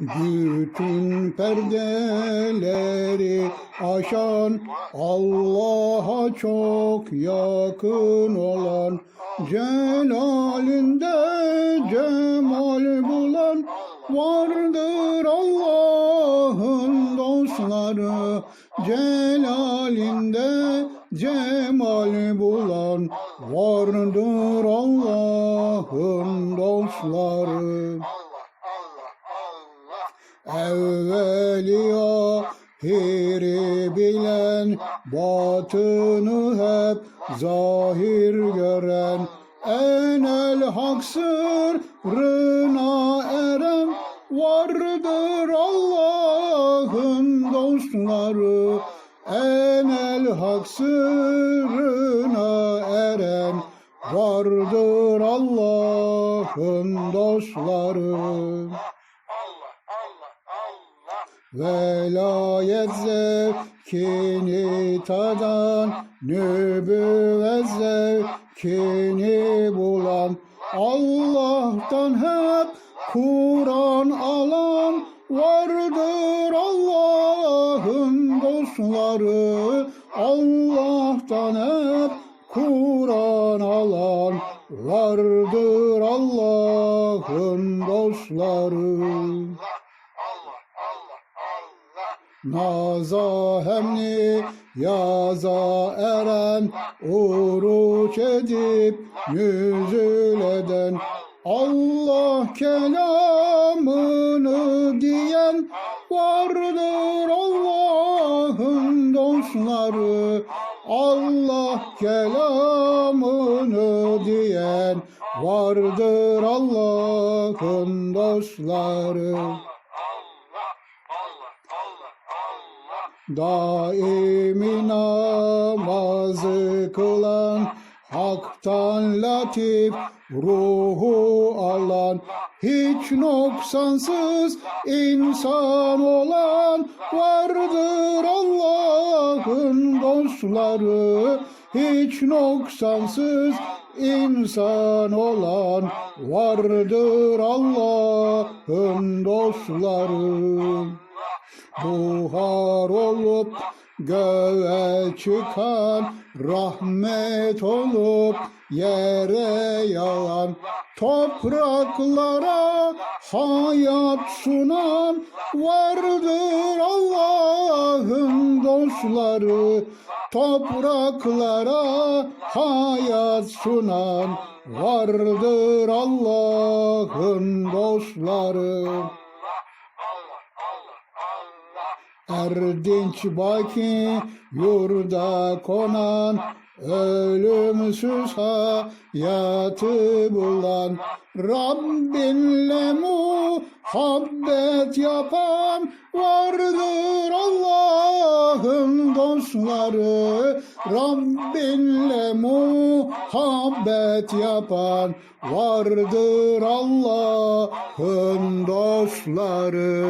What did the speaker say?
Bütün perdeleri aşan Allah'a çok yakın olan Celalinde cemal bulan vardır Allah'ın dostları. Celalinde cemal bulan vardır Allah'ın dostları Evveliya hiri bilen batını hep zahir gören. Enel hak sırrına eren vardır Allah'ın dostları. Enel hak sırrına eren vardır Allah'ın dostları Velayet zevkini tadan, nübüvvet zevkini bulan, Allah'tan hep Kur'an alan, vardır Allah'ın dostları, Allah'tan hep Kur'an alan, vardır Allah'ın dostları. Naza hemni yaza eren Uruç edip nüzül eden. Allah kelamını diyen Vardır Allah'ın dostları. Allah kelamını diyen Vardır Allah'ın dostları Daimi namazı kılan, haktan latif ruhu alan, hiç noksansız insan olan vardır Allah'ın dostları. Hiç noksansız insan olan vardır Allah'ın dostları. Buhar olup göğe çıkan rahmet olup yere yağan topraklara hayat sunan vardır Allah'ın dostları. Topraklara hayat sunan vardır Allah'ın dostları Erdinç baki yurda konan Ölümsüz hayatı bulan Rabbinle muhabbet yapan Vardır Allah'ın dostları Rabbinle muhabbet yapan Vardır Allah'ın dostları